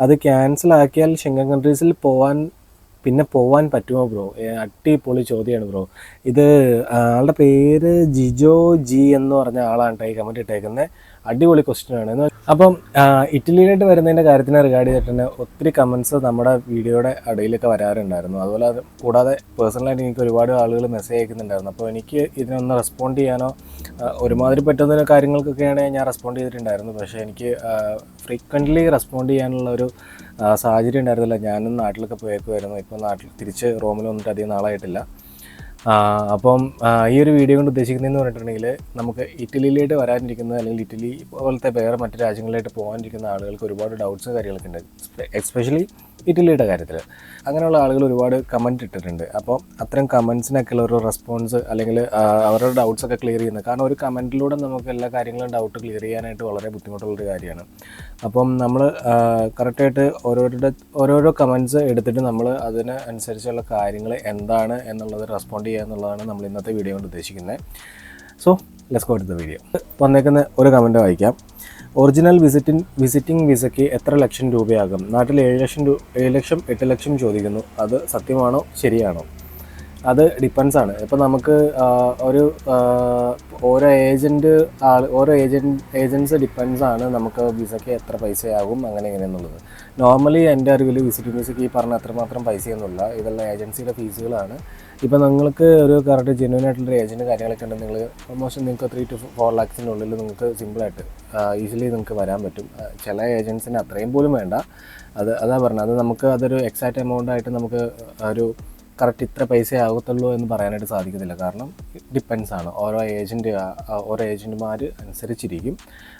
അത് ക്യാൻസൽ ആക്കിയാൽ ഷെങ്കൻ കൺട്രീസിൽ പോവാൻ പിന്നെ പോവാൻ പറ്റുമോ ബ്രോ? അടിപൊളി ചോദ്യമാണ് ബ്രോ. ഇത് ആളുടെ പേര് ജിജോ ജി എന്ന് പറഞ്ഞ ആളാണ് ഈ കമന്റ് ഇട്ടേക്കുന്നത് അടിപൊളി ക്വസ്റ്റ്യൻ ആണ്. അപ്പം ഇറ്റലിയിലായിട്ട് വരുന്നതിന്റെ കാര്യത്തിനെ റിഗാർഡ് ചെയ്തിട്ട് തന്നെ ഒത്തിരി കമൻസ് നമ്മുടെ വീഡിയോയുടെ അടിയിലൊക്കെ വരാറുണ്ടായിരുന്നു. അതുപോലെ അത് കൂടാതെ പേഴ്സണലായിട്ട് എനിക്ക് ഒരുപാട് ആളുകൾ മെസ്സേജ് അയക്കുന്നുണ്ടായിരുന്നു. അപ്പോൾ എനിക്ക് ഇതിനൊന്ന് റെസ്പോണ്ട് ചെയ്യാനോ ഒരുമാതിരി പറ്റുന്ന കാര്യങ്ങൾക്കൊക്കെയാണ് ഞാൻ റെസ്പോണ്ട് ചെയ്തിട്ടുണ്ടായിരുന്നു പക്ഷേ എനിക്ക് ഫ്രീക്വന്റ്ലി റെസ്പോണ്ട് ചെയ്യാനുള്ള ഒരു സാഹചര്യം ഉണ്ടായിരുന്നില്ല. ഞാനും നാട്ടിലൊക്കെ പോയേക്കുമായിരുന്നു ഇപ്പോൾ നാട്ടിൽ തിരിച്ച് റോമിൽ വന്നിട്ട് അധികം നാളായിട്ടില്ല. അപ്പം ഈ ഒരു വീഡിയോ കൊണ്ട് ഉദ്ദേശിക്കുന്നതെന്ന് പറഞ്ഞിട്ടുണ്ടെങ്കിൽ നമുക്ക് ഇറ്റലിയിലേക്ക് വരാനിരിക്കുന്ന അല്ലെങ്കിൽ ഇറ്റലി പോലത്തെ വേറെ മറ്റു രാജ്യങ്ങളിലേക്ക് പോകാനിരിക്കുന്ന ആളുകൾക്ക് ഒരുപാട് ഡൗട്ട്സ് കാര്യങ്ങളൊക്കെ ഉണ്ട്. എക്സ്പെഷ്യലി ഇറ്റലിയുടെ കാര്യത്തിൽ അങ്ങനെയുള്ള ആളുകൾ ഒരുപാട് കമന്റ് ഇട്ടിട്ടുണ്ട്. അപ്പോൾ അത്തരം കമൻസിനൊക്കെയുള്ള ഒരു റെസ്പോൺസ് അല്ലെങ്കിൽ അവരുടെ ഡൗട്ട്സ് ഒക്കെ ക്ലിയർ ചെയ്യുന്നത്. കാരണം ഒരു കമന്റിലൂടെ നമുക്ക് എല്ലാ കാര്യങ്ങളും ഡൗട്ട് ക്ലിയർ ചെയ്യാനായിട്ട് വളരെ ബുദ്ധിമുട്ടുള്ളൊരു കാര്യമാണ്. അപ്പം നമ്മൾ കറക്റ്റായിട്ട് ഓരോരുടെ ഓരോരോ കമൻസ് എടുത്തിട്ട് നമ്മൾ അതിന് അനുസരിച്ചുള്ള കാര്യങ്ങൾ എന്താണ് എന്നുള്ളത് റെസ്പോണ്ട് ചെയ്യുക എന്നുള്ളതാണ് നമ്മൾ ഇന്നത്തെ വീഡിയോ കൊണ്ട് ഉദ്ദേശിക്കുന്നത്. So let's go to the video വന്നേക്കുന്ന ഒരു കമന്റ് വായിക്കാം. ഒറിജിനൽ വിസിറ്റിംഗ് വിസിറ്റിംഗ് വിസയ്ക്ക് എത്ര ലക്ഷം രൂപയാകും? നാട്ടിൽ ഏഴ് ലക്ഷം രൂ ഏഴ് ലക്ഷം എട്ട് ലക്ഷം ചോദിക്കുന്നു. അത് സത്യമാണോ ശരിയാണോ? അത് ഡിപ്പെൻസ് ആണ്. ഇപ്പം നമുക്ക് ഒരു ഓരോ ഏജന്റ് ആൾ ഓരോ ഏജന്റ് ഏജൻസ് ഡിപ്പെൻസ് ആണ് നമുക്ക് വിസയ്ക്ക് എത്ര പൈസയാകും അങ്ങനെ ഇങ്ങനെ എന്നുള്ളത് നോർമലി എന്റെ അറിവിൽ വിസിറ്റിംഗ് വിസയ്ക്ക് ഈ പറഞ്ഞ അത്രമാത്രം പൈസയൊന്നുമില്ല. ഇതെല്ലാം ഏജൻസിയുടെ ഫീസുകളാണ് ഇപ്പം നിങ്ങൾക്ക് ഒരു കറക്റ്റ് ജെന്വൻ ആയിട്ടുള്ള ഏജന്റ് കാര്യങ്ങളൊക്കെ ഉണ്ടെങ്കിൽ നിങ്ങൾ ഓൾമോസ്റ്റ് നിങ്ങൾക്ക് ത്രീ ടു ഫോർ ഉള്ളിൽ നിങ്ങൾക്ക് സിമ്പിളായിട്ട് ഈസിലി നിങ്ങൾക്ക് വരാൻ പറ്റും. ചില ഏജൻസിന് അത്രയും പോലും വേണ്ട. അത് അതാ പറഞ്ഞത്. അത് നമുക്ക് അതൊരു എക്സാക്റ്റ് എമൗണ്ട് ആയിട്ട് നമുക്ക് ഒരു കറക്റ്റ് ഇത്ര പൈസ ആകത്തുള്ളൂ എന്ന് പറയാനായിട്ട് സാധിക്കത്തില്ല. കാരണം ഡിപ്പെൻസ് ആണ്. ഓരോ ഏജന്റ് ഓരോ ഏജന്റുമാർ അനുസരിച്ചിരിക്കും.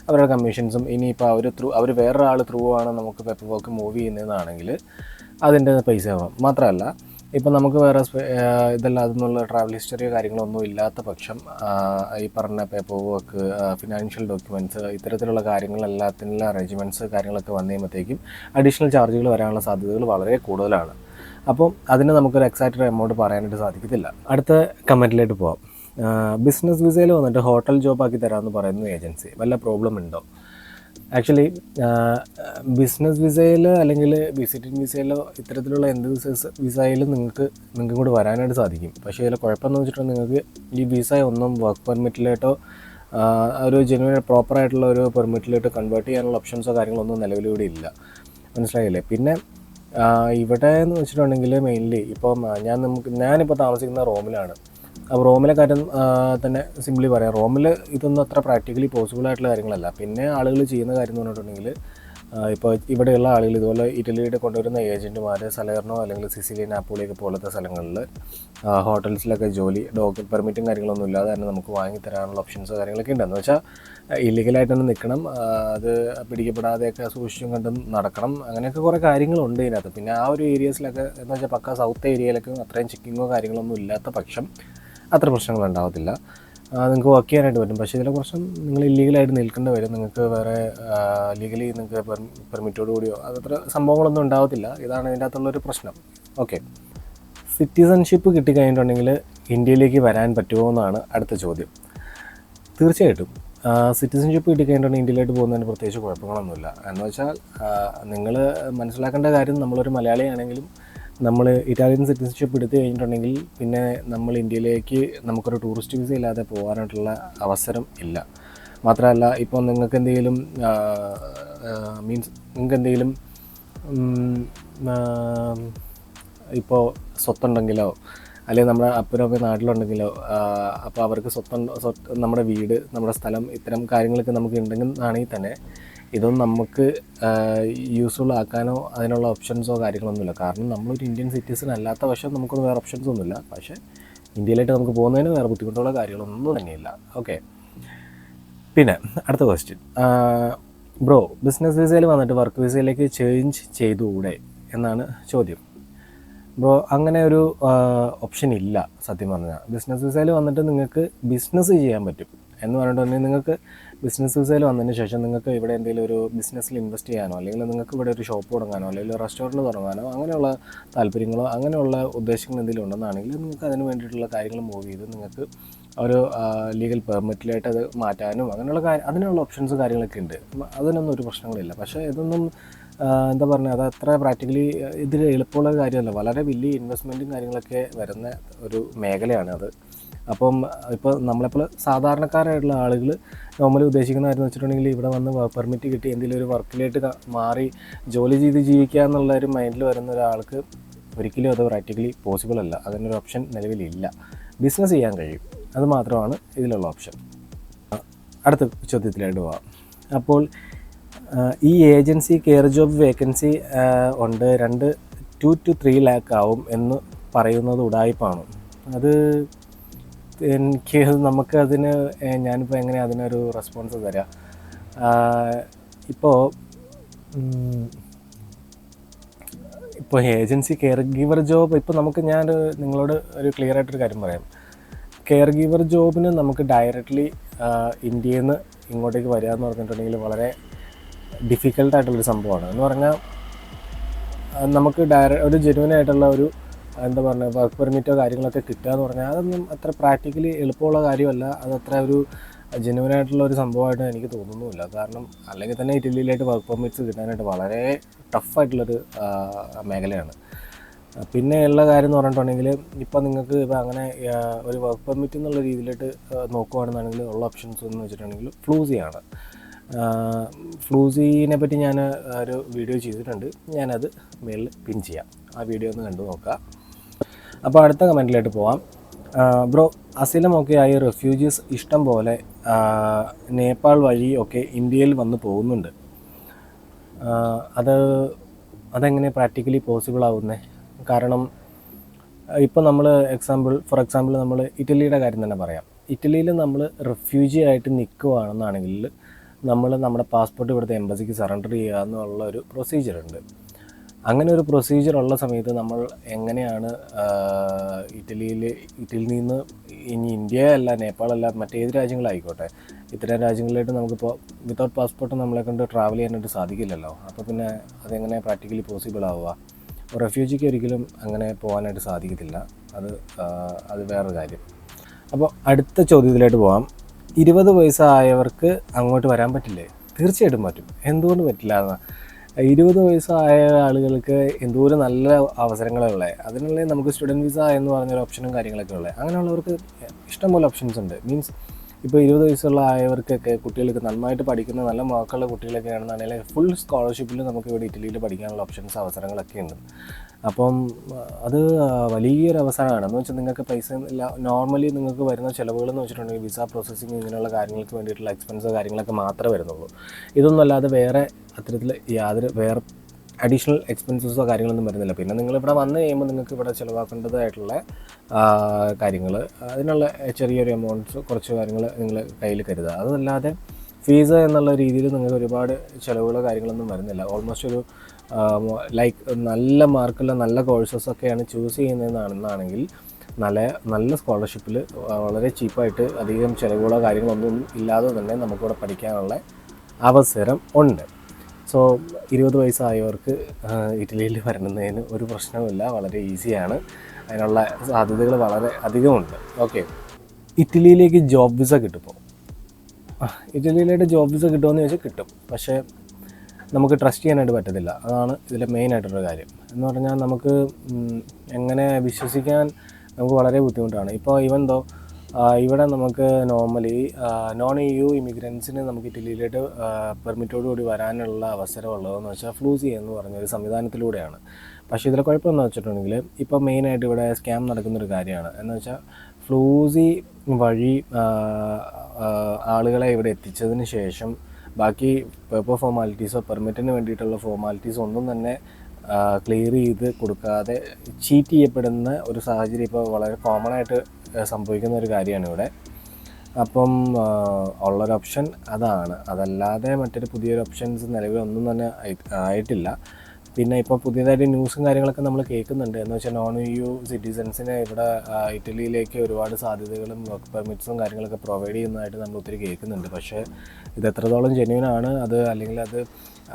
അവരുടെ കമ്മീഷൻസും ഇനിയിപ്പോൾ അവർ ത്രൂ അവർ വേറൊരാൾ ത്രൂ ആണ് നമുക്ക് പെപ്പർ വർക്ക് മൂവ് ചെയ്യുന്നതെന്നാണെങ്കിൽ അതിന്റെ പൈസ ആവാം. മാത്രമല്ല ഇപ്പം നമുക്ക് വേറെ ഇതെല്ലാം ആ, ഇതല്ല ട്രാവൽ ഹിസ്റ്ററിയോ കാര്യങ്ങളൊന്നും ഇല്ലാത്ത പക്ഷം ഈ പറഞ്ഞ പേപ്പർ വർക്ക് ഫിനാൻഷ്യൽ ഡോക്യുമെന്റ്സ് ഇത്തരത്തിലുള്ള കാര്യങ്ങളെല്ലാത്തിനുള്ള അറേഞ്ച്മെന്റ്സ് കാര്യങ്ങളൊക്കെ വന്നു കഴിയുമ്പോഴത്തേക്കും അഡീഷണൽ ചാർജുകൾ വരാനുള്ള സാധ്യതകൾ വളരെ കൂടുതലാണ്. അപ്പം അതിന് നമുക്കൊരു എക്സാക്റ്റ് എമൗണ്ട് പറയാനായിട്ട് സാധിക്കത്തില്ല. അടുത്ത കമന്റിലേക്ക് പോവാം. ബിസിനസ് വിസയിൽ വന്നിട്ട് ഹോട്ടൽ ജോബ് ആക്കി തരാമെന്ന് പറയുന്നു ഏജൻസി വല്ല പ്രോബ്ലം ഉണ്ടോ? ആക്ച്വലി ബിസിനസ് വിസയിൽ അല്ലെങ്കിൽ വിസിറ്റിംഗ് വിസയിലോ ഇത്തരത്തിലുള്ള എന്ത് വിസ വിസയിലും നിങ്ങൾക്ക് നിങ്ങൾക്ക് കൂടെ വരാനായിട്ട് സാധിക്കും. പക്ഷേ ഇതിൽ കുഴപ്പമെന്ന് വെച്ചിട്ടുണ്ടെങ്കിൽ നിങ്ങൾക്ക് ഈ വിസ ഒന്നും വർക്ക് പെർമിറ്റിലായിട്ടോ ഒരു ജെന്യൂൻ പ്രോപ്പറായിട്ടുള്ള ഒരു പെർമിറ്റിലോട്ട് കൺവേർട്ട് ചെയ്യാനുള്ള ഓപ്ഷൻസോ കാര്യങ്ങളോ ഒന്നും നിലവിലിവിടെ ഇല്ല. മനസ്സിലായില്ലേ? പിന്നെ ഇവിടെ എന്ന് വെച്ചിട്ടുണ്ടെങ്കിൽ മെയിൻലി ഇപ്പം ഞാൻ നമുക്ക് ഞാനിപ്പോൾ താമസിക്കുന്ന റോമിലാണ് റോമിലെ കാര്യം തന്നെ സിംപ്ലി പറയാം. റോമിൽ ഇതൊന്നും അത്ര പ്രാക്ടിക്കലി പോസിബിൾ ആയിട്ടുള്ള കാര്യങ്ങളല്ല. പിന്നെ ആളുകൾ ചെയ്യുന്ന കാര്യം എന്ന് പറഞ്ഞിട്ടുണ്ടെങ്കിൽ ഇപ്പോൾ ഇവിടെയുള്ള ആളുകൾ ഇതുപോലെ ഇറ്റലിയുടെ കൊണ്ടുവരുന്ന ഏജന്റുമാർ സലേർണോ അല്ലെങ്കിൽ സിസിലി നാപ്പോളിയൊക്കെ പോലത്തെ സ്ഥലങ്ങളിൽ ഹോട്ടൽസിലൊക്കെ ജോലി ഡോക്ടർ പെർമിറ്റും കാര്യങ്ങളൊന്നും ഇല്ലാതെ തന്നെ നമുക്ക് വാങ്ങി തരാനുള്ള ഓപ്ഷൻസ് കാര്യങ്ങളൊക്കെ ഉണ്ട്. എന്ന് വെച്ചാൽ ഇല്ലീഗലായിട്ട് തന്നെ നിൽക്കണം അത് പിടിക്കപ്പെടാതെയൊക്കെ സൂക്ഷിച്ചും കണ്ടും നടക്കണം അങ്ങനെയൊക്കെ കുറേ കാര്യങ്ങളുണ്ട് ഇതിനകത്ത്. പിന്നെ ആ ഒരു ഏരിയസിലൊക്കെ എന്ന് വെച്ചാൽ പക്ക സൗത്ത് ഏരിയയിലൊക്കെ അത്രയും ചെക്കിങ്ങോ കാര്യങ്ങളൊന്നും ഇല്ലാത്ത പക്ഷം അത്ര പ്രശ്നങ്ങൾ ഉണ്ടാകത്തില്ല നിങ്ങൾക്ക് വർക്ക് ചെയ്യാനായിട്ട് പറ്റും. പക്ഷേ ഇതിലെ പ്രശ്നം നിങ്ങൾ ഇല്ലീഗലായിട്ട് നിൽക്കേണ്ടി വരും. നിങ്ങൾക്ക് വേറെ ലീഗലി നിങ്ങൾക്ക് പെർമിറ്റോട് കൂടിയോ അതത്ര സംഭവങ്ങളൊന്നും ഉണ്ടാകത്തില്ല ഇതാണ് ഇതിന്റെ അകത്തുള്ളൊരു പ്രശ്നം. ഓക്കെ സിറ്റിസൺഷിപ്പ് കിട്ടിക്കഴിഞ്ഞിട്ടുണ്ടെങ്കിൽ ഇന്ത്യയിലേക്ക് വരാൻ പറ്റുമോ എന്നാണ് അടുത്ത ചോദ്യം. തീർച്ചയായിട്ടും. സിറ്റിസൺഷിപ്പ് കിട്ടിക്കഴിഞ്ഞിട്ടുണ്ടെങ്കിൽ ഇന്ത്യയിലോട്ട് പോകുന്നതിന് പ്രത്യേകിച്ച് കുഴപ്പങ്ങളൊന്നുമില്ല. എന്ന് വെച്ചാൽ നിങ്ങൾ മനസ്സിലാക്കേണ്ട കാര്യം നമ്മളൊരു മലയാളിയാണെങ്കിലും നമ്മൾ ഇറ്റാലിയൻ സിറ്റിസൺഷിപ്പ് എടുത്തു കഴിഞ്ഞിട്ടുണ്ടെങ്കിൽ പിന്നെ നമ്മൾ ഇന്ത്യയിലേക്ക് നമുക്കൊരു ടൂറിസ്റ്റ് വിസ ഇല്ലാതെ പോകാനായിട്ടുള്ള അവസരം ഇല്ല. മാത്രമല്ല ഇപ്പോൾ നിങ്ങൾക്ക് എന്തെങ്കിലും മീൻസ് നിങ്ങൾക്ക് എന്തെങ്കിലും ഇപ്പോൾ സ്വത്തുണ്ടെങ്കിലോ അല്ലെങ്കിൽ നമ്മുടെ അപ്പനും അപ്പനും നാട്ടിലുണ്ടെങ്കിലോ അപ്പോൾ അവർക്ക് സ്വത്തുണ്ട് സ്വത്ത് നമ്മുടെ വീട് നമ്മുടെ സ്ഥലം ഇത്തരം കാര്യങ്ങളൊക്കെ നമുക്ക് ഉണ്ടെങ്കിൽ ആണെങ്കിൽ തന്നെ ഇതൊന്നും നമുക്ക് യൂസ്ഫുൾ ആക്കാനോ അതിനുള്ള ഓപ്ഷൻസോ കാര്യങ്ങളൊന്നുമില്ല. കാരണം നമ്മളൊരു ഇന്ത്യൻ സിറ്റിസൺ അല്ലാത്ത പക്ഷം നമുക്കൊന്നും വേറെ ഓപ്ഷൻസ് ഒന്നുമില്ല. പക്ഷേ ഇന്ത്യയിലായിട്ട് നമുക്ക് പോകുന്നതിന് വേറെ ബുദ്ധിമുട്ടുള്ള കാര്യങ്ങളൊന്നും തന്നെയില്ല. ഓക്കെ പിന്നെ അടുത്ത ക്വസ്റ്റ്യൻ ബ്രോ ബിസിനസ് വിസയിൽ വന്നിട്ട് വർക്ക് വിസയിലേക്ക് ചേഞ്ച് ചെയ്തുകൂടെ എന്നാണ് ചോദ്യം. ബ്രോ അങ്ങനെ ഒരു ഓപ്ഷൻ ഇല്ല സത്യം പറഞ്ഞാൽ ബിസിനസ് വിസയിൽ വന്നിട്ട് നിങ്ങൾക്ക് ബിസിനസ് ചെയ്യാൻ പറ്റും എന്ന് പറഞ്ഞിട്ടുണ്ടെങ്കിൽ നിങ്ങൾക്ക് ബിസിനസ് വിസയിൽ വന്നതിന് ശേഷം നിങ്ങൾക്ക് ഇവിടെ എന്തെങ്കിലും ഒരു ബിസിനസ്സിൽ ഇൻവെസ്റ്റ് ചെയ്യാനോ അല്ലെങ്കിൽ നിങ്ങൾക്ക് ഇവിടെ ഒരു ഷോപ്പ് തുടങ്ങാനോ അല്ലെങ്കിൽ റെസ്റ്റോറന്റ് തുടങ്ങാനോ അങ്ങനെയുള്ള താല്പര്യങ്ങളോ അങ്ങനെയുള്ള ഉദ്ദേശങ്ങൾ എന്തെങ്കിലും ഉണ്ടെന്നാണെങ്കിൽ നിങ്ങൾക്ക് അതിന് വേണ്ടിയിട്ടുള്ള കാര്യങ്ങൾ മൂവ് ചെയ്ത് നിങ്ങൾക്ക് ഒരു ലീഗൽ പെർമിറ്റിലായിട്ട് അത് മാറ്റാനും അങ്ങനെയുള്ള കാര്യം അതിനുള്ള ഓപ്ഷൻസ് കാര്യങ്ങളൊക്കെ ഉണ്ട്. അതിനൊന്നും ഒരു പ്രശ്നങ്ങളില്ല. പക്ഷേ ഇതൊന്നും എന്താ പറയുക അത് അത്ര പ്രാക്ടിക്കലി ഇതിൽ എളുപ്പമുള്ള കാര്യമല്ല. വളരെ വലിയ ഇൻവെസ്റ്റ്മെന്റും കാര്യങ്ങളൊക്കെ വരുന്ന ഒരു മേഖലയാണ് അത്. അപ്പം ഇപ്പോൾ നമ്മളെപ്പോൾ സാധാരണക്കാരായിട്ടുള്ള ആളുകൾ നോർമലി ഉദ്ദേശിക്കുന്ന കാര്യം വെച്ചിട്ടുണ്ടെങ്കിൽ ഇവിടെ വന്ന് പെർമിറ്റ് കിട്ടി എന്തെങ്കിലും ഒരു വർക്കിലേക്ക് ക- മാറി ജോലി ചെയ്ത് ജീവിക്കുക എന്നുള്ള ഒരു മൈൻഡിൽ വരുന്ന ഒരാൾക്ക് ഒരിക്കലും അത് പ്രാക്ടിക്കലി പോസിബിൾ അല്ല. അതിനൊരു ഓപ്ഷൻ നിലവിലില്ല ബിസിനസ് ചെയ്യാൻ കഴിയും. അത് മാത്രമാണ് ഇതിലുള്ള ഓപ്ഷൻ അടുത്ത ചോദ്യത്തിലായിട്ട് പോവാം. അപ്പോൾ ഈ ഏജൻസി കെയർ ജോബ് വേക്കൻസി ഉണ്ട്. രണ്ട് ടു ടു ത്രീ ലാക്ക് ആവും എന്ന് പറയുന്നത് ഉടായ്പാണ് അത് എനിക്ക് നമുക്ക് അതിന് ഞാനിപ്പോൾ എങ്ങനെ അതിനൊരു റെസ്പോൺസ് തരാം? ഇപ്പോൾ ഇപ്പോൾ ഏജൻസി കെയർ ഗീവർ ജോബ് ഇപ്പോൾ നമുക്ക് ഞാൻ നിങ്ങളോട് ഒരു ക്ലിയർ ആയിട്ടൊരു കാര്യം പറയാം. കെയർ ഗീവർ ജോബിന് നമുക്ക് ഡയറക്റ്റ്ലി ഇന്ത്യയിൽ നിന്ന് ഇങ്ങോട്ടേക്ക് വരിക എന്ന് പറഞ്ഞിട്ടുണ്ടെങ്കിൽ വളരെ ഡിഫിക്കൽട്ടായിട്ടുള്ളൊരു സംഭവമാണ്. എന്ന് പറഞ്ഞാൽ നമുക്ക് ഡയറ ഒരു ജെനുവൻ ആയിട്ടുള്ള ഒരു എന്താ പറയുക വർക്ക് പെർമിറ്റോ കാര്യങ്ങളൊക്കെ കിട്ടുക എന്ന് പറഞ്ഞാൽ അതൊന്നും അത്ര പ്രാക്ടിക്കലി എളുപ്പമുള്ള കാര്യമല്ല. അത് അത്ര ഒരു ജെനുവനായിട്ടുള്ള ഒരു സംഭവമായിട്ട് എനിക്ക് തോന്നുന്നുമില്ല. കാരണം അല്ലെങ്കിൽ തന്നെ ഇറ്റലിയിലായിട്ട് വർക്ക് പെർമിറ്റ്സ് കിട്ടാനായിട്ട് വളരെ ടഫായിട്ടുള്ളൊരു മേഖലയാണ്. പിന്നെ ഉള്ള കാര്യം എന്ന് പറഞ്ഞിട്ടുണ്ടെങ്കിൽ ഇപ്പോൾ നിങ്ങൾക്ക് ഇപ്പോൾ അങ്ങനെ ഒരു വർക്ക് പെർമിറ്റ് എന്നുള്ള രീതിയിലായിട്ട് നോക്കുകയാണെന്നുണ്ടെങ്കിൽ ഉള്ള ഓപ്ഷൻസ് എന്ന് വെച്ചിട്ടുണ്ടെങ്കിൽ ഫ്ലൂസിയാണ് ഫ്ലൂസിനെ പറ്റി ഞാൻ ഒരു വീഡിയോ ചെയ്തിട്ടുണ്ട്. ഞാനത് മേളിൽ പിൻ ചെയ്യാം. ആ വീഡിയോ ഒന്ന് കണ്ടു നോക്കുക അപ്പോൾ അടുത്ത കമന്റിലോട്ട് പോവാം. ബ്രോ അസിലം ഒക്കെ ആയി റെഫ്യൂജീസ് ഇഷ്ടം പോലെ നേപ്പാൾ വഴി ഒക്കെ ഇന്ത്യയിൽ വന്ന് പോകുന്നുണ്ട്. അത് അതെങ്ങനെ പ്രാക്ടിക്കലി പോസിബിൾ ആവുന്നേ? കാരണം ഇപ്പോൾ നമ്മൾ എക്സാമ്പിൾ ഫോർ എക്സാമ്പിൾ നമ്മൾ ഇറ്റലിയുടെ കാര്യം തന്നെ പറയാം. ഇറ്റലിയിൽ നമ്മൾ റെഫ്യൂജി ആയിട്ട് നിൽക്കുകയാണെന്നാണെങ്കിൽ നമ്മൾ നമ്മുടെ പാസ്പോർട്ട് ഇവിടുത്തെ എംബസിക്ക് സറണ്ടർ ചെയ്യുക എന്നുള്ള ഒരു പ്രൊസീജിയർ ഉണ്ട്. അങ്ങനെ ഒരു പ്രൊസീജിയർ ഉള്ള സമയത്ത് നമ്മൾ എങ്ങനെയാണ് ഇറ്റലിയിൽ ഇറ്റലിയിൽ നിന്ന് ഇനി ഇന്ത്യ അല്ല നേപ്പാളല്ല മറ്റേത് രാജ്യങ്ങളായിക്കോട്ടെ. ഇത്തരം രാജ്യങ്ങളിലായിട്ട് നമുക്കിപ്പോൾ വിത്തൗട്ട് പാസ്പോർട്ട് നമ്മളെ കൊണ്ട് ട്രാവൽ ചെയ്യാനായിട്ട് സാധിക്കില്ലല്ലോ. അപ്പോൾ പിന്നെ അതെങ്ങനെ പ്രാക്ടിക്കലി പോസിബിൾ ആവുക? റെഫ്യൂജിക്ക് ഒരിക്കലും അങ്ങനെ പോകാനായിട്ട് സാധിക്കത്തില്ല. അത് അത് വേറൊരു കാര്യം. അപ്പോൾ അടുത്ത ചോദ്യത്തിലായിട്ട് പോകാം ഇരുപത് വയസ്സായവർക്ക് അങ്ങോട്ട് വരാൻ പറ്റില്ലേ? തീർച്ചയായിട്ടും പറ്റും. എന്തുകൊണ്ട് പറ്റില്ല ഇരുപത് വയസ്സായ ആളുകൾക്ക് എന്തോരം നല്ല അവസരങ്ങളുള്ളത് അതിനുള്ള നമുക്ക് സ്റ്റുഡന്റ് വിസ എന്ന് പറഞ്ഞൊരു ഓപ്ഷനും കാര്യങ്ങളൊക്കെ ഉള്ളത്. അങ്ങനെയുള്ളവർക്ക് ഇഷ്ടംപോലെ ഓപ്ഷൻസ് ഉണ്ട്. മീൻസ് ഇപ്പോൾ ഇരുപത് വയസ്സുള്ള ആയവർക്കൊക്കെ കുട്ടികൾക്ക് നന്നായിട്ട് പഠിക്കുന്ന നല്ല മാർക്കുള്ള കുട്ടികളൊക്കെ ആണെന്നുണ്ടെങ്കിൽ ഫുൾ സ്കോളർഷിപ്പിൽ നമുക്ക് ഇവിടെ ഇറ്റലിയിൽ പഠിക്കാനുള്ള ഓപ്ഷൻസ് അവസരങ്ങളൊക്കെ ഉണ്ട്. അപ്പം അത് വലിയൊരു അവസരമാണ്. എന്ന് വെച്ചാൽ നിങ്ങൾക്ക് പൈസ നോർമലി നിങ്ങൾക്ക് വരുന്ന ചിലവുകൾ എന്ന് വെച്ചിട്ടുണ്ടെങ്കിൽ വിസ പ്രോസസ്സിങ് ഇങ്ങനെയുള്ള കാര്യങ്ങൾക്ക് വേണ്ടിയിട്ടുള്ള എക്സ്പെൻസ് കാര്യങ്ങളൊക്കെ മാത്രമേ വരുന്നുള്ളൂ. ഇതൊന്നും അല്ലാതെ വേറെ അത്തരത്തിൽ യാതൊരു വേറെ അഡീഷണൽ എക്സ്പെൻസസോ കാര്യങ്ങളൊന്നും വരുന്നില്ല. പിന്നെ നിങ്ങൾ ഇവിടെ വന്ന് കഴിയുമ്പോൾ നിങ്ങൾക്ക് ഇവിടെ ചിലവാക്കേണ്ടതായിട്ടുള്ള കാര്യങ്ങൾ അതിനുള്ള ചെറിയൊരു എമൗണ്ട്സ് കുറച്ച് കാര്യങ്ങൾ നിങ്ങൾ കയ്യിൽ കരുതുക അതല്ലാതെ ഫീസ് എന്നുള്ള രീതിയിൽ നിങ്ങൾക്ക് ഒരുപാട് ചിലവുകളോ കാര്യങ്ങളൊന്നും വരുന്നില്ല. ഓൾമോസ്റ്റ് ഒരു ലൈക്ക് നല്ല മാർക്കുള്ള നല്ല കോഴ്സസ് ഒക്കെയാണ് ചൂസ് ചെയ്യുന്നതെന്നാണെന്നാണെങ്കിൽ നല്ല നല്ല സ്കോളർഷിപ്പിൽ വളരെ ചീപ്പായിട്ട് അധികം ചിലവുകളോ കാര്യങ്ങളൊന്നും ഇല്ലാതെ തന്നെ നമുക്കിവിടെ പഠിക്കാനുള്ള അവസരം ഉണ്ട്. സോ ഇരുപത് വയസ്സായവർക്ക് ഇറ്റലിയിൽ വരണമെന്നതിന് ഒരു പ്രശ്നമില്ല വളരെ ഈസിയാണ്. അതിനുള്ള സാധ്യതകൾ വളരെ അധികമുണ്ട്. ഓക്കെ ഇറ്റലിയിലേക്ക് ജോബ് വിസ കിട്ടുമ്പോൾ ഇറ്റലിയിലായിട്ട് ജോബ് വിസ കിട്ടുമെന്ന് ചോദിച്ചാൽ കിട്ടും. പക്ഷേ നമുക്ക് ട്രസ്റ്റ് ചെയ്യാനായിട്ട് പറ്റത്തില്ല. അതാണ് ഇതിലെ മെയിൻ ആയിട്ടുള്ള കാര്യം. എന്ന് പറഞ്ഞാൽ നമുക്ക് എങ്ങനെ വിശ്വസിക്കാൻ നമുക്ക് വളരെ ബുദ്ധിമുട്ടാണ്. ഇപ്പോൾ ഈവൻ ദോ ഇവിടെ നമുക്ക് നോർമലി നോൺ ഇ യു ഇമിഗ്രൻസിന് നമുക്ക് ഇറ്റലിയിലോട്ട് പെർമിറ്റോടുകൂടി വരാനുള്ള അവസരമുള്ളതെന്ന് വെച്ചാൽ ഫ്ലൂസി എന്ന് പറഞ്ഞൊരു സംവിധാനത്തിലൂടെയാണ്. പക്ഷേ ഇതിലെ കുഴപ്പമെന്ന് വെച്ചിട്ടുണ്ടെങ്കിൽ ഇപ്പോൾ മെയിനായിട്ട് ഇവിടെ സ്കാം നടക്കുന്നൊരു കാര്യമാണ്. എന്ന് വെച്ചാൽ ഫ്ലൂസി വഴി ആളുകളെ ഇവിടെ എത്തിച്ചതിന് ശേഷം ബാക്കി പേപ്പർ ഫോർമാലിറ്റീസോ പെർമിറ്റിന് വേണ്ടിയിട്ടുള്ള ഫോർമാലിറ്റീസോ ഒന്നും തന്നെ ക്ലിയർ ചെയ്ത് കൊടുക്കാതെ ചീറ്റ് ചെയ്യപ്പെടുന്ന ഒരു സാഹചര്യം ഇപ്പോൾ വളരെ കോമൺ ആയിട്ട് സംഭവിക്കുന്ന ഒരു കാര്യമാണ് ഇവിടെ. അപ്പം ഉള്ളൊരു ഓപ്ഷൻ അതാണ്. അതല്ലാതെ മറ്റൊരു പുതിയൊരു ഓപ്ഷൻസ് നിലവിൽ ഒന്നും തന്നെ ആയിട്ടില്ല. പിന്നെ ഇപ്പോൾ പുതിയതായിട്ട് ന്യൂസും കാര്യങ്ങളൊക്കെ നമ്മൾ കേൾക്കുന്നുണ്ട്. എന്ന് വെച്ചാൽ നോൺ യു സിറ്റിസൺസിനെ ഇവിടെ ഇറ്റലിയിലേക്ക് ഒരുപാട് സാധ്യതകളും വർക്ക് പെർമിറ്റ്സും കാര്യങ്ങളൊക്കെ പ്രൊവൈഡ് ചെയ്യുന്നതായിട്ട് നമ്മൾ ഒത്തിരി കേൾക്കുന്നുണ്ട്. പക്ഷേ ഇത് എത്രത്തോളം ജെന്യൂൻ ആണ് അത് അല്ലെങ്കിൽ അത്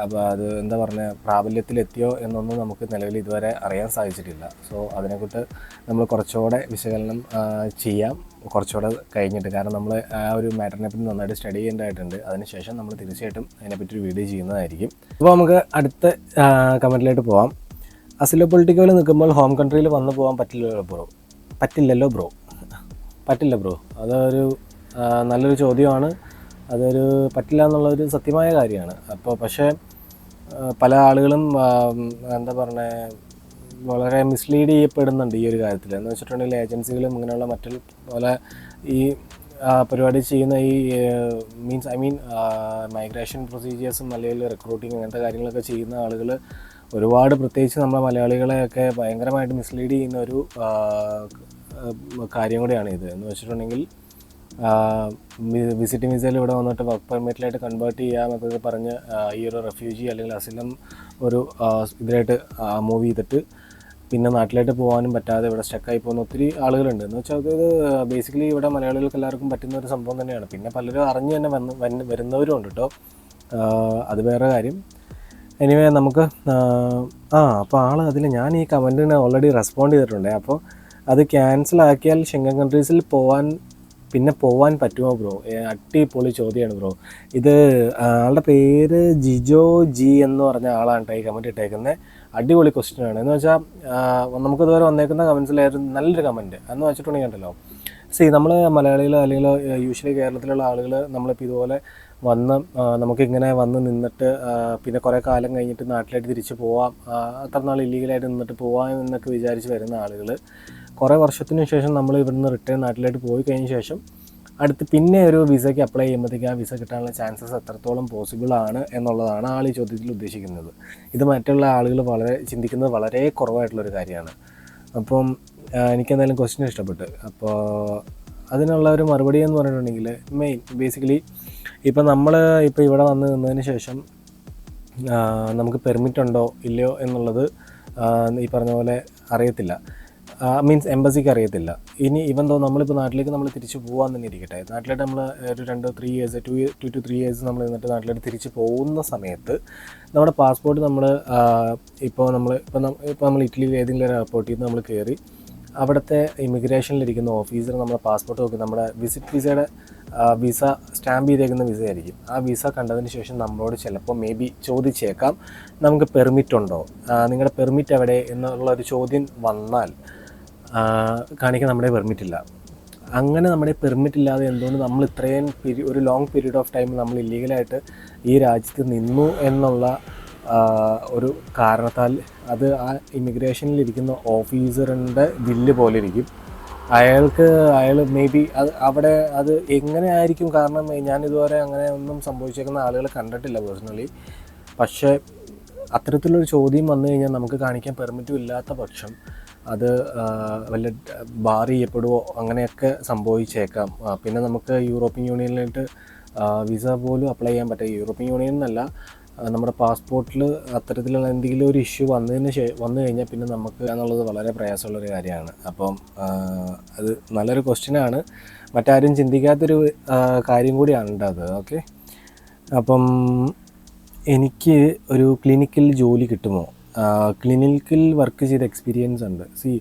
അപ്പോൾ അത് എന്താ പ്രാബല്യത്തിൽ പ്രാബല്യത്തിലെത്തിയോ എന്നൊന്നും നമുക്ക് നിലവിൽ ഇതുവരെ അറിയാൻ സാധിച്ചിട്ടില്ല. സോ അതിനെക്കുറിച്ച് നമ്മൾ കുറച്ചുകൂടെ വിശകലനം ചെയ്യാം. കുറച്ചുകൂടെ കഴിഞ്ഞിട്ട്. കാരണം നമ്മൾ ആ ഒരു മാറ്ററിനെ പറ്റി നന്നായിട്ട് സ്റ്റഡി ചെയ്യേണ്ടതായിട്ടുണ്ട്. അതിനുശേഷം നമ്മൾ തീർച്ചയായിട്ടും അതിനെപ്പറ്റി ഒരു വീഡിയോ ചെയ്യുന്നതായിരിക്കും. അപ്പോൾ നമുക്ക് അടുത്ത കമന്റിലായിട്ട് പോവാം. അസിലോ പൊളിറ്റിക്കോയിൽ നിൽക്കുമ്പോൾ ഹോം കൺട്രിയിൽ വന്നു പോകാൻ പറ്റില്ലല്ലോ ബ്രോ. പറ്റില്ലല്ലോ ബ്രോ. പറ്റില്ല ബ്രോ. അതൊരു നല്ലൊരു ചോദ്യമാണ്. അതൊരു പറ്റില്ല എന്നുള്ളൊരു സത്യമായ കാര്യമാണ്. അപ്പോൾ പക്ഷേ പല ആളുകളും എന്താ പറയുക വളരെ മിസ്ലീഡ് ചെയ്യപ്പെടുന്നുണ്ട് ഈ ഒരു കാര്യത്തിൽ എന്ന് വെച്ചിട്ടുണ്ടെങ്കിൽ ഏജൻസികളും ഇങ്ങനെയുള്ള മറ്റു പല ഈ പരിപാടി ചെയ്യുന്ന ഈ മീൻസ് ഐ മീൻ മൈഗ്രേഷൻ പ്രൊസീജിയേഴ്സും അല്ലെങ്കിൽ റിക്രൂട്ടിങ് അങ്ങനത്തെ കാര്യങ്ങളൊക്കെ ചെയ്യുന്ന ആളുകൾ ഒരുപാട് പ്രത്യേകിച്ച് നമ്മുടെ മലയാളികളെയൊക്കെ ഭയങ്കരമായിട്ട് മിസ്ലീഡ് ചെയ്യുന്ന ഒരു കാര്യം കൂടിയാണ് ഇത് എന്ന് വെച്ചിട്ടുണ്ടെങ്കിൽ വിസിറ്റിംഗ് വിസയിൽ ഇവിടെ വന്നിട്ട് വർക്ക് പെർമിറ്റിലായിട്ട് കൺവേർട്ട് ചെയ്യാമെന്നൊക്കെ പറഞ്ഞ് ഈ ഒരു റെഫ്യൂജി അല്ലെങ്കിൽ അസിലം ഒരു ഇതിലായിട്ട് മൂവ് ചെയ്തിട്ട് പിന്നെ നാട്ടിലായിട്ട് പോകാനും പറ്റാതെ ഇവിടെ സ്റ്റക്കായി പോകുന്ന ഒത്തിരി ആളുകളുണ്ട്. എന്ന് വെച്ചാൽ അത് ബേസിക്കലി ഇവിടെ മലയാളികൾക്ക് എല്ലാവർക്കും പറ്റുന്ന ഒരു സംഭവം തന്നെയാണ്. പിന്നെ പലരും അറിഞ്ഞ് തന്നെ വന്ന് വരുന്നവരും ഉണ്ട് കേട്ടോ അത് വേറെ കാര്യം. എനിവേ നമുക്ക് ആ, അപ്പോൾ ആൾ അതിൽ ഞാൻ ഈ കമന്റിന് ഓൾറെഡി റെസ്പോണ്ട് ചെയ്തിട്ടുണ്ട്. അപ്പോൾ അത് ക്യാൻസൽ ആക്കിയാൽ ഷെങ്കൻ കൺട്രീസിൽ പോവാൻ പിന്നെ പോവാൻ പറ്റുമോ ബ്രോ? അടിപൊളി ചോദ്യമാണ് ബ്രോ. ഇത് ആളുടെ പേര് ജിജോ ജി എന്ന് പറഞ്ഞ ആളാണ് ഈ കമന്റ് ഇട്ടേക്കുന്നത് അടിപൊളി ക്വസ്റ്റ്യൻ ആണ്. എന്ന് വെച്ചാൽ നമുക്ക് ഇതുവരെ വന്നേക്കുന്ന കമൻസിലായിരുന്നു നല്ലൊരു കമന്റ് എന്ന് വെച്ചിട്ടുണ്ടെങ്കിൽ ഉണ്ടല്ലോ സി നമ്മൾ മലയാളികൾ അല്ലെങ്കിൽ യൂഷ്വലി കേരളത്തിലുള്ള ആളുകൾ നമ്മളിപ്പോൾ ഇതുപോലെ വന്ന് നമുക്കിങ്ങനെ വന്ന് നിന്നിട്ട് പിന്നെ കുറേ കാലം കഴിഞ്ഞിട്ട് നാട്ടിലായിട്ട് തിരിച്ച് പോവാം അത്ര നാൾ ഇല്ലീഗലായിട്ട് നിന്നിട്ട് പോവാം എന്നൊക്കെ വിചാരിച്ച് വരുന്ന ആളുകൾ കുറേ വർഷത്തിന് ശേഷം നമ്മൾ ഇവിടുന്ന് റിട്ടേൺ നാട്ടിലായിട്ട് പോയി കഴിഞ്ഞ ശേഷം അടുത്ത് പിന്നെ ഒരു വിസയ്ക്ക് അപ്ലൈ ചെയ്യുമ്പോഴത്തേക്ക് ആ വിസ കിട്ടാനുള്ള ചാൻസസ് എത്രത്തോളം പോസിബിൾ ആണ് എന്നുള്ളതാണ് ആൾ ഈ ചോദ്യത്തിൽ ഉദ്ദേശിക്കുന്നത്. ഇത് മറ്റുള്ള ആളുകൾ വളരെ ചിന്തിക്കുന്നത് വളരെ കുറവായിട്ടുള്ളൊരു കാര്യമാണ്. അപ്പം എനിക്കെന്തായാലും ക്വസ്റ്റ്യൻ ഇഷ്ടപ്പെട്ട്. അപ്പോൾ അതിനുള്ള ഒരു മറുപടി എന്ന് പറഞ്ഞിട്ടുണ്ടെങ്കിൽ മെയിൻ ബേസിക്കലി ഇപ്പം നമ്മൾ ഇപ്പോൾ ഇവിടെ വന്ന് നിന്നതിന് ശേഷം നമുക്ക് പെർമിറ്റ് ഉണ്ടോ ഇല്ലയോ എന്നുള്ളത് ഈ പറഞ്ഞ പോലെ അറിയത്തില്ല. മീൻസ് എംബസിക്ക് അറിയത്തില്ല. ഇനി ഇവൻ തോ നമ്മളിപ്പോൾ നാട്ടിലേക്ക് നമ്മൾ തിരിച്ച് പോകാൻ തന്നെ ഇരിക്കട്ടെ. നാട്ടിലോട്ട് നമ്മൾ ഒരു രണ്ട് three years two two to three years നമ്മൾ എന്നിട്ട് നാട്ടിലോട്ട് തിരിച്ച് പോകുന്ന സമയത്ത് നമ്മുടെ പാസ്പോർട്ട് നമ്മൾ ഇപ്പോൾ നമ്മൾ ഇപ്പോൾ ഇപ്പോൾ നമ്മൾ ഇറ്റലിയിൽ ഏതെങ്കിലും ഒരു എയർപോർട്ടിൽ നിന്ന് നമ്മൾ കയറി അവിടുത്തെ ഇമിഗ്രേഷനിലിരിക്കുന്ന ഓഫീസർ നമ്മുടെ പാസ്പോർട്ട് നോക്കി നമ്മുടെ വിസിറ്റ് വിസയുടെ വിസ സ്റ്റാമ്പ് ചെയ്തേക്കുന്ന വിസ ആയിരിക്കും. ആ വിസ കണ്ടതിന് ശേഷം നമ്മളോട് ചിലപ്പോൾ മേ ബി ചോദിച്ചേക്കാം. നമുക്ക് പെർമിറ്റ് ഉണ്ടോ? നിങ്ങളുടെ പെർമിറ്റ് എവിടെ? എന്നുള്ള ഒരു ചോദ്യം വന്നാൽ കാണിക്കാൻ നമ്മുടെ പെർമിറ്റ് ഇല്ല. അങ്ങനെ നമ്മുടെ പെർമിറ്റ് ഇല്ലാതെ എന്തുകൊണ്ട് നമ്മൾ ഇത്രയും ഒരു ലോങ് പീരീഡ് ഓഫ് ടൈം നമ്മൾ ഇല്ലീഗലായിട്ട് ഈ രാജ്യത്ത് നിന്നു എന്നുള്ള ഒരു കാരണത്താൽ അത് ആ ഇമിഗ്രേഷനിലിരിക്കുന്ന ഓഫീസറിന്റെ ബില്ല് പോലെ ഇരിക്കും. അയാൾക്ക് അയാൾ മേ ബി അത് അവിടെ അത് എങ്ങനെ ആയിരിക്കും കാരണം ഞാൻ ഇതുവരെ അങ്ങനെ ഒന്നും സംഭവിച്ചേക്കുന്ന ആളുകളെ കണ്ടിട്ടില്ല പേഴ്സണലി പക്ഷേ അത്തരത്തിലൊരു ചോദ്യം വന്നു കഴിഞ്ഞാൽ നമുക്ക് കാണിക്കാൻ പെർമിറ്റും ഇല്ലാത്ത പക്ഷം അത് വല്ല ബാർ ചെയ്യപ്പെടുവോ അങ്ങനെയൊക്കെ സംഭവിച്ചേക്കാം. പിന്നെ നമുക്ക് യൂറോപ്യൻ യൂണിയനിലായിട്ട് വിസ പോലും അപ്ലൈ ചെയ്യാൻ പറ്റും യൂറോപ്യൻ യൂണിയൻ എന്നല്ല നമ്മുടെ പാസ്പോർട്ടിൽ അത്തരത്തിലുള്ള എന്തെങ്കിലും ഒരു ഇഷ്യൂ വന്നതിന് ശേ വന്നു കഴിഞ്ഞാൽ പിന്നെ നമുക്ക് എന്നുള്ളത് വളരെ പ്രയാസമുള്ളൊരു കാര്യമാണ്. അപ്പം അത് നല്ലൊരു ക്വസ്റ്റ്യനാണ്. മറ്റാരും ചിന്തിക്കാത്തൊരു കാര്യം കൂടിയാണ് അത്. ഓക്കെ? അപ്പം എനിക്ക് ഒരു ക്ലിനിക്കിൽ ജോലി കിട്ടുമോ? ക്ലിനിക്കിൽ വർക്ക് ചെയ്ത എക്സ്പീരിയൻസ് ഉണ്ട്. സി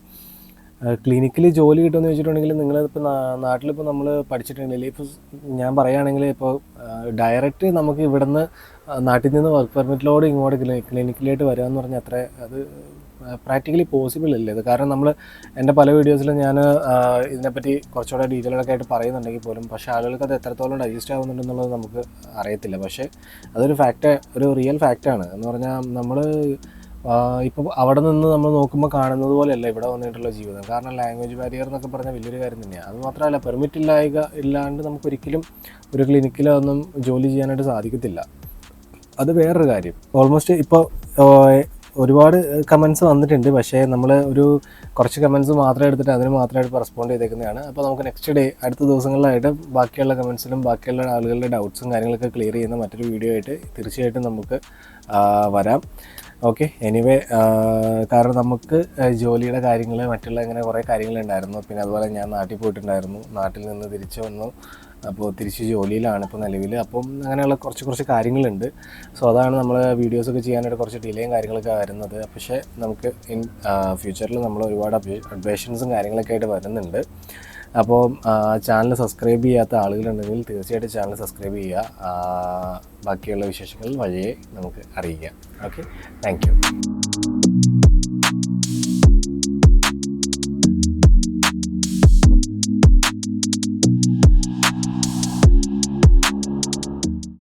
ക്ലിനിക്കിൽ ജോലി കിട്ടുമെന്ന് വെച്ചിട്ടുണ്ടെങ്കിൽ നിങ്ങളിപ്പോൾ നാട്ടിലിപ്പോൾ നമ്മൾ പഠിച്ചിട്ടുണ്ടെങ്കിൽ ഇപ്പോൾ ഞാൻ പറയുകയാണെങ്കിൽ ഇപ്പോൾ ഡയറക്റ്റ് നമുക്ക് ഇവിടുന്ന് നാട്ടിൽ നിന്ന് വർക്ക് പെർമിറ്റിലോട് ഇങ്ങോട്ട് ക്ലിനിക്കിലേക്ക് വരിക എന്ന് പറഞ്ഞാൽ അത്ര അത് പ്രാക്ടിക്കലി പോസിബിൾ അല്ല? ഇത് കാരണം നമ്മൾ എന്റെ പല വീഡിയോസിലും ഞാൻ ഇതിനെപ്പറ്റി കുറച്ചുകൂടെ ഡീറ്റെയിൽ ഒക്കെ ആയിട്ട് പറയുന്നുണ്ടെങ്കിൽ പോലും പക്ഷേ ആളുകൾക്ക് അത് എത്രത്തോളം ഡൈജസ്റ്റ് ആകുന്നുണ്ടെന്നുള്ളത് നമുക്ക് അറിയത്തില്ല. പക്ഷേ അതൊരു ഫാക്റ്റ് ഒരു റിയൽ ഫാക്റ്റാണ് എന്ന് പറഞ്ഞാൽ നമ്മൾ ഇപ്പോൾ അവിടെ നിന്ന് നമ്മൾ നോക്കുമ്പോൾ കാണുന്നത് പോലെയല്ല ഇവിടെ വന്നിട്ടുള്ള ജീവിതം. കാരണം ലാംഗ്വേജ് ബാരിയർ എന്നൊക്കെ പറഞ്ഞാൽ വലിയൊരു കാര്യം തന്നെയാണ് അത് മാത്രമല്ല പെർമിറ്റ് ഇല്ലായക ഇല്ലാണ്ട് നമുക്കൊരിക്കലും ഒരു ക്ലിനിക്കിലോ ഒന്നും ജോലി ചെയ്യാനായിട്ട് സാധിക്കത്തില്ല. അത് വേറൊരു കാര്യം. ഓൾമോസ്റ്റ് ഇപ്പോൾ ഒരുപാട് കമൻസ് വന്നിട്ടുണ്ട്. പക്ഷേ നമ്മൾ ഒരു കുറച്ച് കമൻസ് മാത്രം എടുത്തിട്ട് അതിന് മാത്രമായിട്ട് റെസ്പോണ്ട് ചെയ്തേക്കുന്നതാണ്. അപ്പോൾ നമുക്ക് നെക്സ്റ്റ് ഡേ അടുത്ത ദിവസങ്ങളിലായിട്ട് ബാക്കിയുള്ള കമൻസിലും ബാക്കിയുള്ള ആളുകളുടെ ഡൗട്ട്സും കാര്യങ്ങളൊക്കെ ക്ലിയർ ചെയ്യുന്ന മറ്റൊരു വീഡിയോ ആയിട്ട് തീർച്ചയായിട്ടും നമുക്ക് വരാം. ഓക്കെ എനിവേ കാരണം നമുക്ക് ജോലിയുടെ കാര്യങ്ങൾ മറ്റുള്ള ഇങ്ങനെ കുറേ കാര്യങ്ങളുണ്ടായിരുന്നു. പിന്നെ അതുപോലെ ഞാൻ നാട്ടിൽ പോയിട്ടുണ്ടായിരുന്നു. നാട്ടിൽ നിന്ന് തിരിച്ചു വന്നു. അപ്പോൾ തിരിച്ച് ജോലിയിലാണ് ഇപ്പോൾ നിലവിൽ അപ്പം അങ്ങനെയുള്ള കുറച്ച് കുറച്ച് കാര്യങ്ങളുണ്ട്. സോ അതാണ് നമ്മൾ വീഡിയോസൊക്കെ ചെയ്യാനായിട്ട് കുറച്ച് ഡിലേയും കാര്യങ്ങളൊക്കെ വരുന്നത്. പക്ഷേ നമുക്ക് ഇൻ ഫ്യൂച്ചറിൽ നമ്മൾ ഒരുപാട് അപ്ഡേഷൻസും കാര്യങ്ങളൊക്കെ ആയിട്ട് വരുന്നുണ്ട്. അപ്പോൾ ചാനൽ സബ്സ്ക്രൈബ് ചെയ്യാത്ത ആളുകളുണ്ടെങ്കിൽ തീർച്ചയായിട്ടും ചാനൽ സബ്സ്ക്രൈബ് ചെയ്യുക. ബാക്കിയുള്ള വിശേഷങ്ങൾ വഴിയെ നമുക്ക് അറിയിക്കാം. ഓക്കെ? താങ്ക്